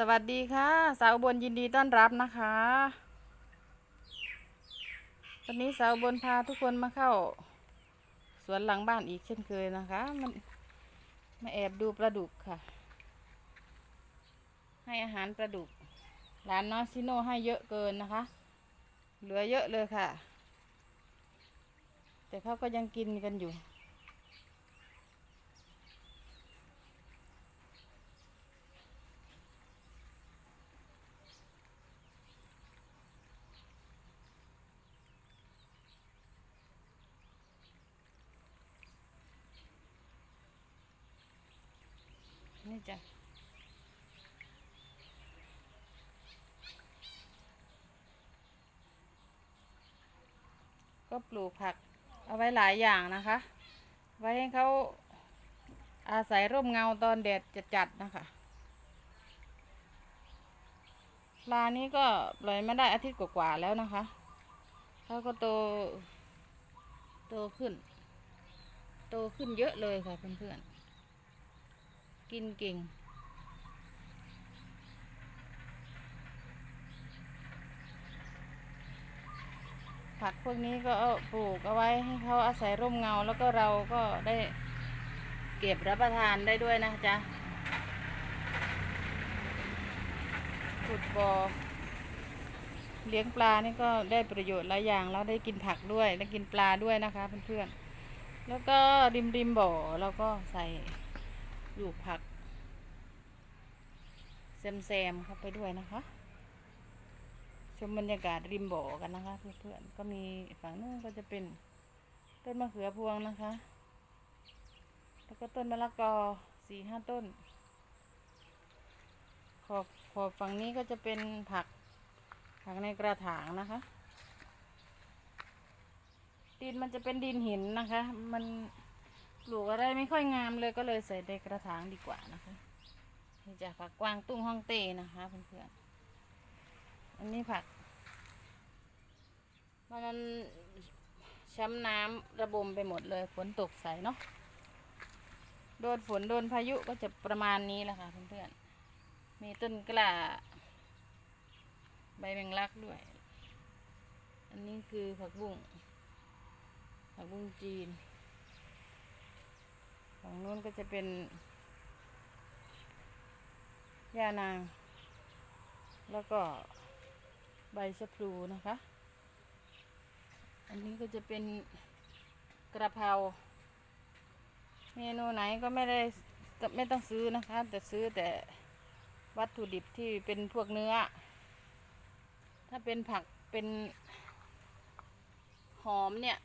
สวัสดีค่ะ สาวบนยินดีต้อนรับนะคะ วันนี้สาวบนพาทุกคนมาเข้า สวนหลังบ้านอีกเช่นเคยนะคะ มันมาแอบดูปลาดุกค่ะ ให้อาหารปลาดุกร้านน้องซิโนให้เยอะเกินนะคะ เหลือเยอะเลยค่ะ แต่เขาก็ยังกินกันอยู่ นี่จ้ะก็ปลูกผักเอาไว้หลายอย่างนะคะ ไว้ให้เขาอาศัยร่มเงาตอนแดดจัดๆนะคะปลานี้ก็ปล่อยมาได้อาทิตย์กว่าๆแล้วนะคะเขาก็โต โตขึ้น โตขึ้นเยอะเลยค่ะเพื่อนๆ กินเก่ง ผักพวกนี้ก็เอาปลูกเอาไว้ให้เขาอาศัยร่มเงาแล้วก็เราก็ได้เก็บรับประทานได้ด้วยนะจ๊ะขุดบ่อเลี้ยงปลานี่ก็ได้ประโยชน์หลายอย่างแล้วได้กินผักด้วยได้กินปลาด้วยนะคะเพื่อนๆแล้วก็ริมริมบ่อเราก็ใส่ ลูกผักแซมแซมๆเข้าไปด้วยนะคะ ชมบรรยากาศริมบ่อกันนะคะเพื่อนๆก็มีฝั่งนู้นก็จะเป็นต้นมะเขือพวงนะคะ แล้วก็ต้นมะละกอสี่ห้าต้น ขอบขอบฝั่งนี้ก็จะเป็นผักผักในกระถางนะคะ ดินมันจะเป็นดินหินนะคะ มัน ปลูกอะไรไม่ค่อยงามเลยก็เลยใส่ในกระถางดีกว่านะคะนี่จะผักกวางตุ้งฮ่องเต้นะคะเพื่อนๆอันนี้ผักมันช้ำน้ำระบมไปหมดเลยฝนตกใส่เนาะโดนฝนโดนพายุก็จะประมาณนี้แหละค่ะเพื่อนๆมีต้นกล้าใบแมงลักด้วย อันนี้คือผักบุ้งผักบุ้งจีน นู้นก็จะเป็นย่านาง แล้วก็ใบชะพลูนะคะ อันนี้ก็จะเป็นกระเพรา เมนูไหนก็ไม่ได้ไม่ต้องซื้อนะคะ แต่ซื้อแต่วัตถุดิบที่เป็นพวกเนื้อ ถ้าเป็นผักเป็นหอมเนี่ย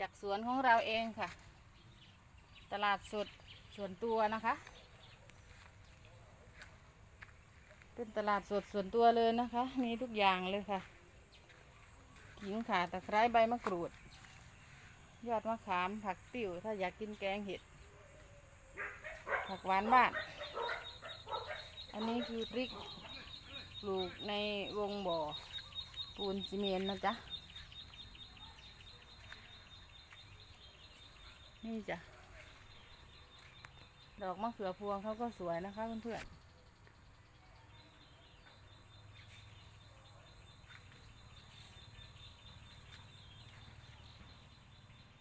จากสวนของเราเองค่ะ ตลาดสดส่วนตัวนะคะ เป็นตลาดสดส่วนตัวเลยนะคะ มีทุกอย่างเลยค่ะขิงข่าตะไคร้ใบมะกรูด ยอดมะขามผักติ๋วถ้าอยากกินแกงเห็ด ผักหวานบ้าน อันนี้คือพริกปลูกในวงบ่อปูนซีเมนต์นะจ๊ะ นี่จ้ะ ดอกมะเขือพวงเขาก็สวยนะคะเพื่อนๆ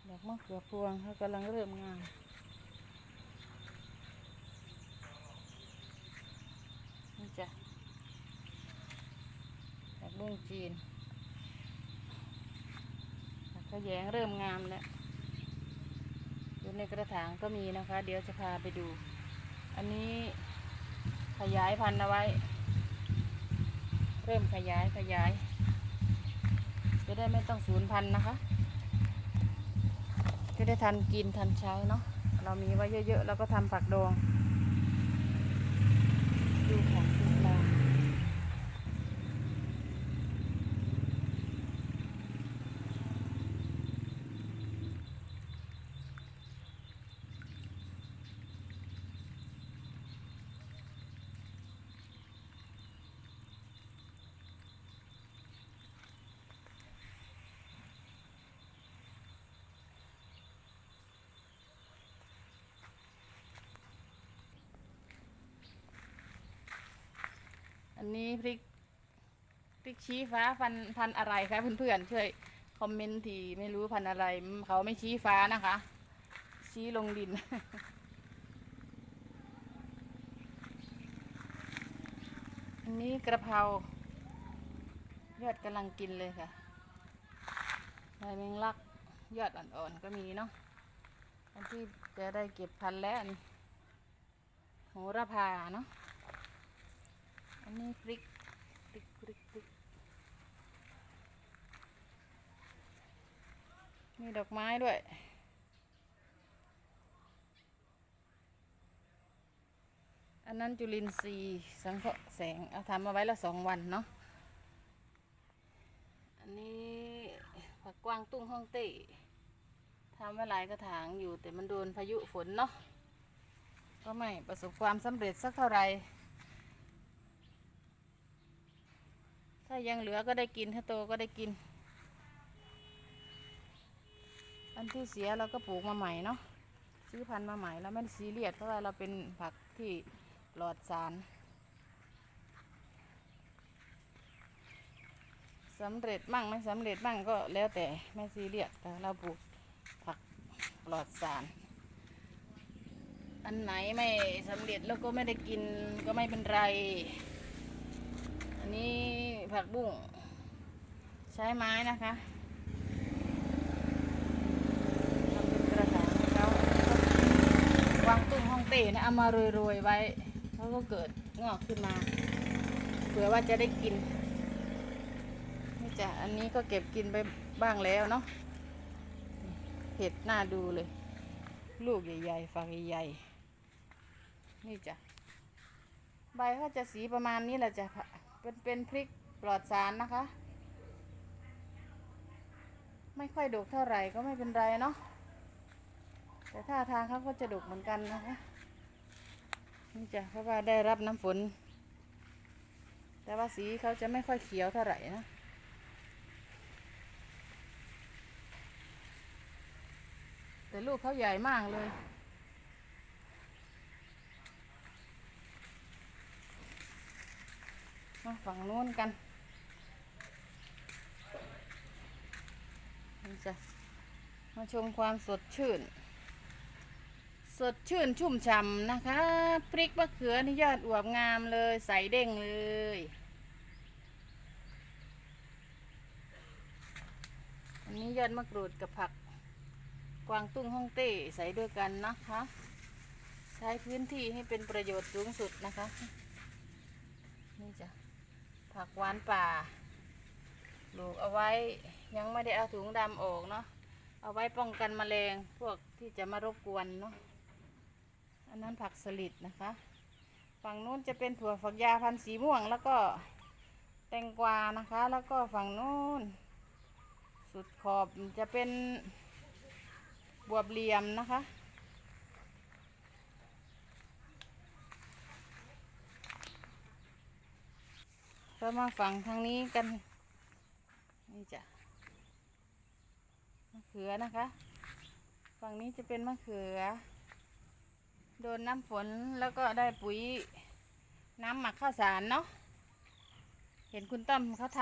ดอกมะเขือพวงเขากำลังเริ่มงามนี่จ้ะดอกบุ้งจีนผักขยงเริ่มงามแล้ว อยู่ในกระถางก็มีนะคะ เดี๋ยวจะพาไปดู อันนี้ขยายพันธุ์เอาไว้ เริ่มขยายขยาย จะได้ไม่ต้องสูญพันธุ์นะคะ จะได้ทันกินทันใช้เนาะเรามีไว้เยอะๆ แล้วก็ทำผักดองดูของดูปลา นนี้พริกพริกชี้ฟ้าพันพันอะไรคะเพื่อนๆช่วยคอมเมนต์ทีไม่รู้พันอะไร เขาไม่ชี้ฟ้านะคะ ชี้ลงดิน อันนี้กระเพรายอดกำลังกินเลยค่ะใบแมงลักยอดอ่อนๆก็มีเนาะอันที่จะได้เก็บพันแล้วอันโหระพาเนาะ อันนี้พริกพริกพริกพริกมีดอกไม้ด้วยอันนั้นจุลินทรีย์สังเคราะห์แสงเอาทำมาไว้ละสองวันเนาะ อันนี้ผักกวางตุ้งห้องเต้ทำไว้หลายกระถางอยู่แต่มันโดนพายุฝนเนาะ ก็ไม่ประสบความสำเร็จสักเท่าไหร่ ถ้ายังเหลือก็ได้กินถ้าโตก็ได้กิน อันที่เสียเราก็ปลูกมาใหม่เนาะซื้อพันธุ์มาใหม่แล้วไม่ซีเรียสเพราะว่าเราเป็นผักที่ปลอดสารสำเร็จมั่งไม่สำเร็จมั่งก็แล้วแต่ไม่ซีเรียสแต่เราปลูกผักปลอดสาร อันไหนไม่สำเร็จแล้วก็ไม่ได้กินก็ไม่เป็นไร อันนี้ผักบุ้งใช้ไม้นะคะทำเป็นกระถางให้เขาวางตุ้งห้องเต้นะเอามาโรยๆไว้เขาก็เกิดงอกขึ้นมาเผื่อว่าจะได้กินนี่จ้ะอันนี้ก็เก็บกินไปบ้างแล้วเนาะเห็ดน่าดูเลย ลูกใหญ่ๆฝักใหญ่ๆนี่จ้ะใบเขาจะสีประมาณนี้แหละจ้ะ เป็นเป็นพริกปลอดสารนะคะ ไม่ค่อยดุกเท่าไหร่ก็ไม่เป็นไรเนาะแต่ท่าทางเขาก็จะดุกเหมือนกันนะคะนี่จ้ะเพราะว่าได้รับน้ำฝน แต่ว่าสีเขาจะไม่ค่อยเขียวเท่าไหร่นะแต่ลูกเขาใหญ่มากเลย มาฝั่งนู้นกันนี่จ้ะมาชมความสดชื่น สดชื่นชุ่มฉ่ำนะคะ พริกมะเขือนี่ยอดอวบงามเลย ใสเด้งเลยอันนี้ยอดมะกรูดกับผักกวางตุ้งฮ่องเต้ใส่ด้วยกันนะคะ ใช้พื้นที่ให้เป็นประโยชน์สูงสุดนะคะ นี่จ้ะ ผักหวานป่าปลูกเอาไว้ยังไม่ได้เอาถุงดำออกเนาะเอาไว้ป้องกันแมลงพวกที่จะมารบกวนเนาะอันนั้นผักสลิดนะคะ ฝั่งนู้นจะเป็นถั่วฝักยาวพันธุ์สีม่วง แล้วก็แตงกวานะคะ แล้วก็ฝั่งนู้นสุดขอบจะเป็นบวบเหลี่ยมนะคะ เรามาฝั่งทางนี้กัน นี่จ้ะมะเขือนะคะ ฝั่งนี้จะเป็นมะเขือ โดนน้ำฝนแล้วก็ได้ปุ๋ยน้ำหมักข้าวสารเนาะเห็นคุณต้อมเขาท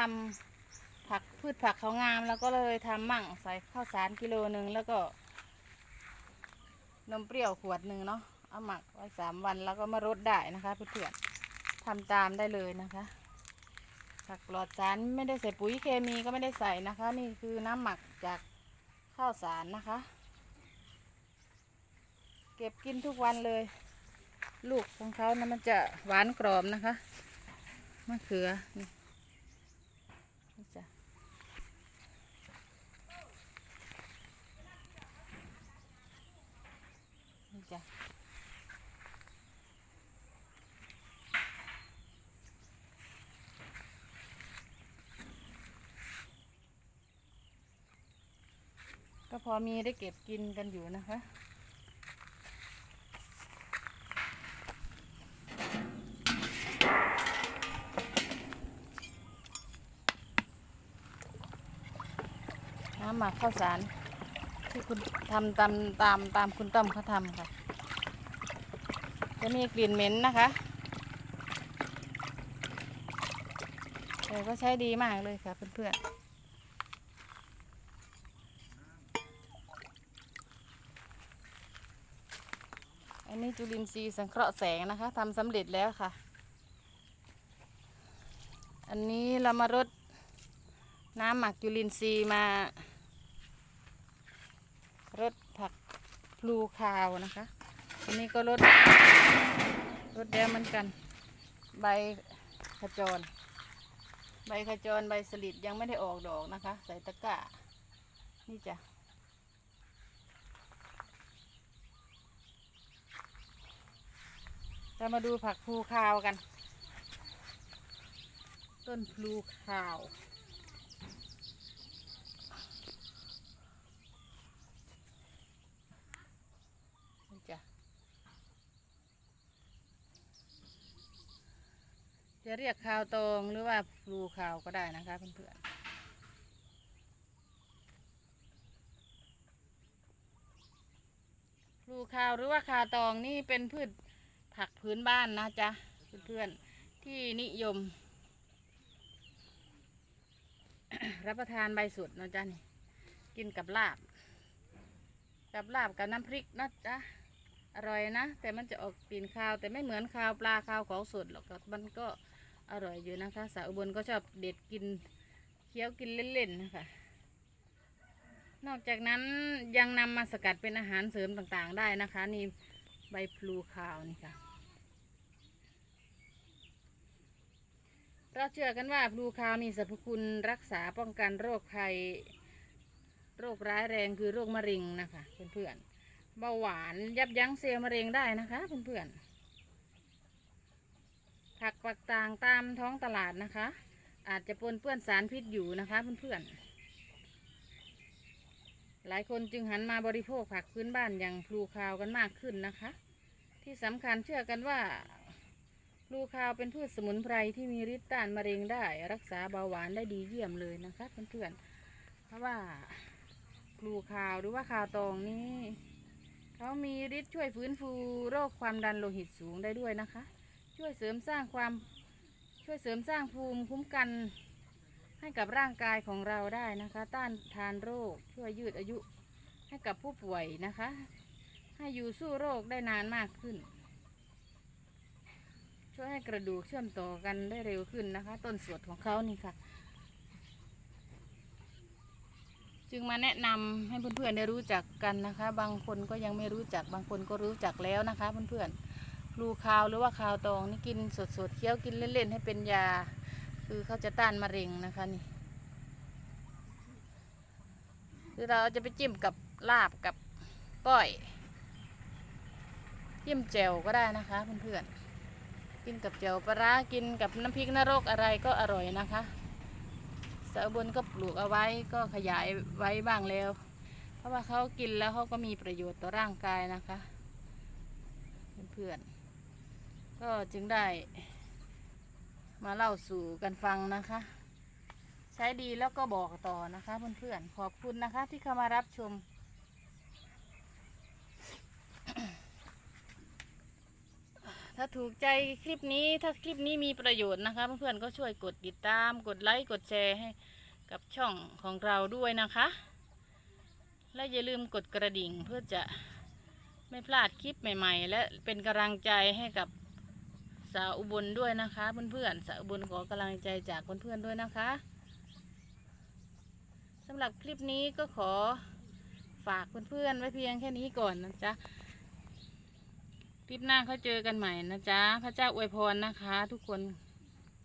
ำผักพืชผักเขางาม แล้วก็เลยทำมั่งใส่ข้าวสารกิโลหนึ่งแล้วก็นมเปรี้ยวขวดหนึ่งเนาะเอาหมักไว้สามวันแล้วก็มารดได้นะคะเพื่อนๆทำตามได้เลยนะคะ ผักปลอดสารไม่ได้ใส่ปุ๋ยเคมีก็ไม่ได้ใส่นะคะ นี่คือน้ำหมักจากข้าวสารนะคะ เก็บกินทุกวันเลย ลูกของเขานะมันจะหวานกรอบนะคะมะเขือนี่นี่จ้ะนี่จ้ะ ก็พอมีได้เก็บกินกันอยู่นะคะน้ำหมักข้าวสารที่คุณทำตามตามตามคุณต้อมเขาทำค่ะ จะมีกลิ่นเหม็นนะคะแต่ก็ใช้ดีมากเลยค่ะเพื่อนๆ อันนี้ จุลินทรีย์สังเคราะห์แสงนะคะทำสำเร็จแล้วค่ะ อันนี้เรามารดน้ำหมักจุลินทรีย์มารดผักพลูคาวนะคะ อันนี้ก็รดรดแล้วเหมือนกัน ใบขจร ใบขจรใบสลิดยังไม่ได้ออกดอกนะคะ ใส่ตะกร้านี่จ้ะ เรามาดูผักพลูคาวกัน ต้นพลูคาว นี่จ้ะ จะเรียกคาวตองหรือว่าพลูคาวก็ได้นะคะเพื่อนๆพลูคาวหรือว่าคาตองนี่เป็นพืช ผักพื้นบ้านนะจ๊ะเพื่อนๆที่นิยม รับประทานใบสุดนะจ๊ะนี่กินกับลาบ กับลาบกับน้ำพริกนะจ๊ะอร่อยนะ แต่มันจะออกกลิ่นคาว แต่ไม่เหมือนคาวปลาคาวของสดหรอกมันก็อร่อยอยู่นะคะ สาวอุบลก็ชอบเด็ดกินเคี้ยวกินเล่นๆนะคะนอกจากนั้นยังนำมาสกัดเป็นอาหารเสริมต่างๆได้นะคะ นี่ใบพลูคาวนี่ค่ะ เราเชื่อกันว่าพลูคาวมีสรรพคุณรักษาป้องกันโรคภัยโรคร้ายแรงคือโรคมะเร็งนะคะ เพื่อนๆเบาหวานยับยั้งเซลล์มะเร็งได้นะคะ เพื่อนๆผักปักต่างตามท้องตลาดนะคะ อาจจะปนเปื้อนสารพิษอยู่นะคะ เพื่อนๆหลายคนจึงหันมาบริโภคผักพื้นบ้านอย่างพลูคาวกันมากขึ้นนะคะ ที่สำคัญเชื่อกันว่า ลูคาวเป็นพืชสมุนไพรที่มีฤทธิ์ต้านมะเร็งได้ รักษาเบาหวานได้ดีเยี่ยมเลยนะคะเพื่อนๆเพราะว่าพลูคาวหรือว่าคาวตองนี้เขามีฤทธิ์ช่วยฟื้นฟูโรคความดันโลหิตสูงได้ด้วยนะคะ ช่วยเสริมสร้างความช่วยเสริมสร้างภูมิคุ้มกันให้กับร่างกายของเราได้นะคะ ต้านทานโรคช่วยยืดอายุให้กับผู้ป่วยนะคะ ให้อยู่สู้โรคได้นานมากขึ้น ช่วยให้กระดูกเชื่อมต่อกันได้เร็วขึ้นนะคะ ต้นสวดของเขานี่ค่ะ จึงมาแนะนำให้เพื่อนๆได้รู้จักกันนะคะ บางคนก็ยังไม่รู้จักบางคนก็รู้จักแล้วนะคะเพื่อนๆพลูคาวหรือว่าคาวตองนี่กินสดๆเคี้ยวกินเล่นๆให้เป็นยา คือเขาจะต้านมะเร็งนะคะนี่คือเราจะไปจิ้มกับลาบกับก้อย จิ้มแจ่วก็ได้นะคะเพื่อนๆ กินกับแจ่วปลาร้ากินกับน้ำพริกนรกอะไรก็อร่อยนะคะสาวบนก็ปลูกเอาไว้ก็ขยายไว้บ้างแล้ว เพราะว่าเขากินแล้วเขาก็มีประโยชน์ต่อร่างกายนะคะเพื่อนๆก็จึงได้มาเล่าสู่กันฟังนะคะ ใช้ดีแล้วก็บอกต่อนะคะเพื่อนๆขอบคุณนะคะที่เข้ามารับชม ถ้าถูกใจคลิปนี้ถ้าคลิปนี้มีประโยชน์นะคะเพื่อนๆก็ช่วยกดติดตาม กดไลค์กดแชร์ให้กับช่องของเราด้วยนะคะ และอย่าลืมกดกระดิ่งเพื่อจะไม่พลาดคลิปใหม่ ๆ และเป็นกำลังใจให้กับสาวอุบลด้วยนะคะเพื่อนๆสาวอุบลขอกำลังใจจากเพื่อนๆด้วยนะคะสำหรับคลิปนี้ก็ขอฝากเพื่อนๆไว้เพียงแค่นี้ก่อนนะจ๊ะ ลิปหน้าเขาเจอกันใหม่นะจ๊ะ พระเจ้าอวยพรนะคะ ทุกคน